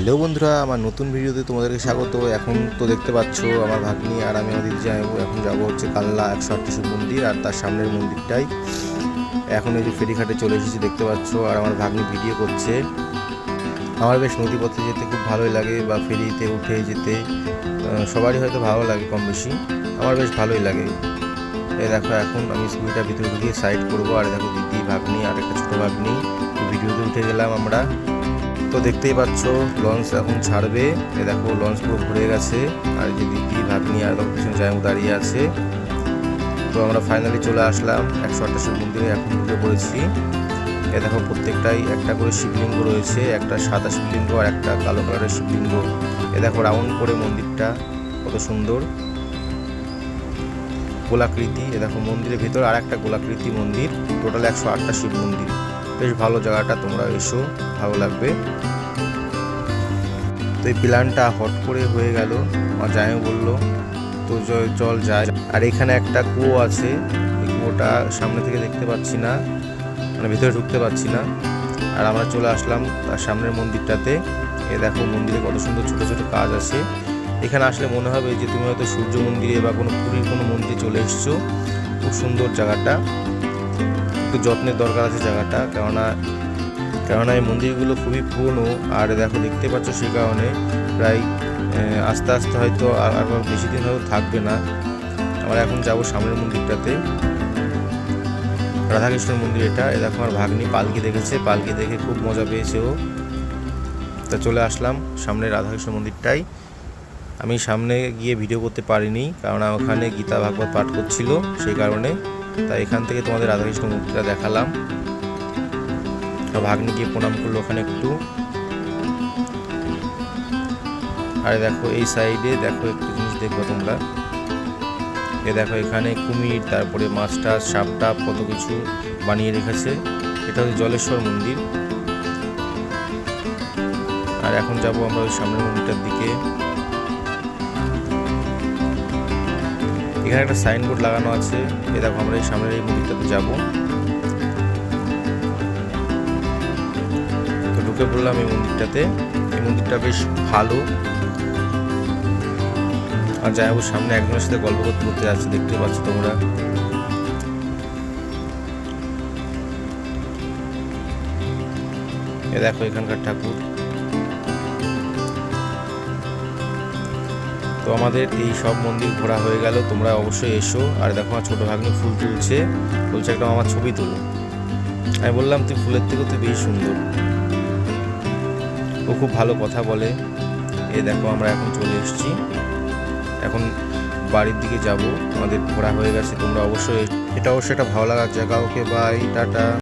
Hello বন্ধুরা, আমার নতুন ভিডিওতে তোমাদেরকে স্বাগত। এখন তো দেখতে পাচ্ছ আমার ভাগ্নি আর আমি আমার দিদি যাব এখন যাব হচ্ছে কাল্লা একশো শিব মন্দির আর তার সামনের মন্দিরটাই। এখন এই যে ফেরিঘাটে চলে এসেছি, দেখতে পাচ্ছ, আর আমার ভাগ্নি ভিডিও করছে। আমার বেশ নদীপথে যেতে খুব ভালোই লাগে বা ফেরিতে উঠে যেতে সবারই হয়তো ভালো লাগে কম বেশি। আমার বেশ ভালোই লাগে। এই দেখো, এখন আমি স্কুটিটা ভিতরে ঢুকিয়ে সাইড করব। আর দেখো দিদি, ভাগ্নি আর একটা ছোটো ভাগ্নি ভিডিওতে উঠে গেলাম আমরা। তো দেখতেই পাচ্ছ, লঞ্চ এখন ছাড়বে। এ দেখো, লঞ্চ পুরো ভরে গেছে। আর যে দিদি ভাগ্নি আর তখন পিছনে জায়গা দাঁড়িয়ে আছে। তো আমরা ফাইনালি চলে আসলাম। একশো আঠাশের মন্দিরে এখন ঢুকে পড়েছি। এ দেখো, প্রত্যেকটাই একটা করে শিবলিঙ্গ রয়েছে। একটা সাদা শিবলিঙ্গ আর একটা কালো কালারের শিবলিঙ্গ। এ দেখো রাউন্ড করে মন্দিরটা, কত সুন্দর। গোলাকৃতি, এ দেখো, মন্দিরের ভিতর আর একটা গোলাকৃতি মন্দির। টোটাল একশো আটটা শিব মন্দির। বেশ ভালো জায়গাটা তোমরা এসো, ভালো লাগবে। তো এই প্ল্যানটা হট করে হয়ে গেল আমার জামাই বলল, তো চল যায় আর এখানে একটা কুয়ো আছে, এই কুয়োটা সামনে থেকে দেখতে পাচ্ছি না মানে ভিতরে ঢুকতে পাচ্ছি না। আর আমরা চলে আসলাম তার সামনের মন্দিরটাতে। এ দেখো মন্দিরে কত সুন্দর ছোট ছোট কাজ আছে। এখানে আসলে মনে হবে যে তুমি হয়তো সূর্য মন্দিরে বা কোনো পুরীর কোনো মন্দিরে চলে এসছো। খুব সুন্দর জায়গাটা। একটু যত্নের দরকার আছে জায়গাটা। কেননা কেননা এই মন্দিরগুলো খুবই পুরনো, আর দেখো দেখতে পাচ্ছ সে কারণে প্রায় আস্তে আস্তে হয়তো আর আর বেশি দিন হয়তো থাকবে না। আমরা এখন যাব সামনের মন্দিরটাতে। রাধাকৃষ্ণের মন্দির এটা। এ দেখো আমার ভাগ্নি পালকি দেখেছে। পালকি দেখে খুব মজা পেয়েছে ও। তা চলে আসলাম সামনে রাধাকৃষ্ণ মন্দিরটাই আমি সামনে গিয়ে ভিডিও করতে পারিনি কারণ ওখানে গীতা ভাগবত পাঠ করছিল, সেই কারণে। তাই এখান থেকে তোমাদের রাধাকৃষ্ণ মূর্তিটা দেখালাম। ভাগ্নি গিয়ে প্রণাম করল ওখানে একটু। আর দেখো এই সাইডে দেখো একটু জিনিস দেখব তোমরা। এ দেখো এখানে কুমির, তারপরে মাছ টাছ সাপ টাপ কত কিছু বানিয়ে রেখেছে। এটা হচ্ছে জলেশ্বর মন্দির। আর এখন যাব আমরা ওই সামনের মন্দিরটার দিকে। এখানে একটা সাইনবোর্ড লাগানো আছে। এ দেখো আমরা এই সামনের এই মন্দিরটাতে যাব। তো ঢুকে পড়লাম এই মন্দিরটাতে। এই মন্দিরটা বেশ ভালো। আর যাই হোক, সামনে একজনের সাথে গল্প করতে করতে যাচ্ছে, দেখতে পাচ্ছ তোমরা। এ দেখো এখানকার ঠাকুর। তো আমাদের এই সব মন্দির ঘোরা হয়ে গেল। তোমরা অবশ্যই এসো। আর দেখো, আমার ছোটো ভাগ্নি ফুল তুলছে। বলছে, একটা আমার ছবি তুলো। আমি বললাম তুই ফুলের থেকেও তুই বেশি সুন্দর। ও খুব ভালো কথা বলে। এ দেখো, আমরা এখন চলে এসেছি। এখন বাড়ির দিকে যাব। আমাদের ঘোরা হয়ে গেছে। তোমরা অবশ্যই এটা অবশ্যই একটা ভালো লাগার জায়গা। Okay, bye, tata.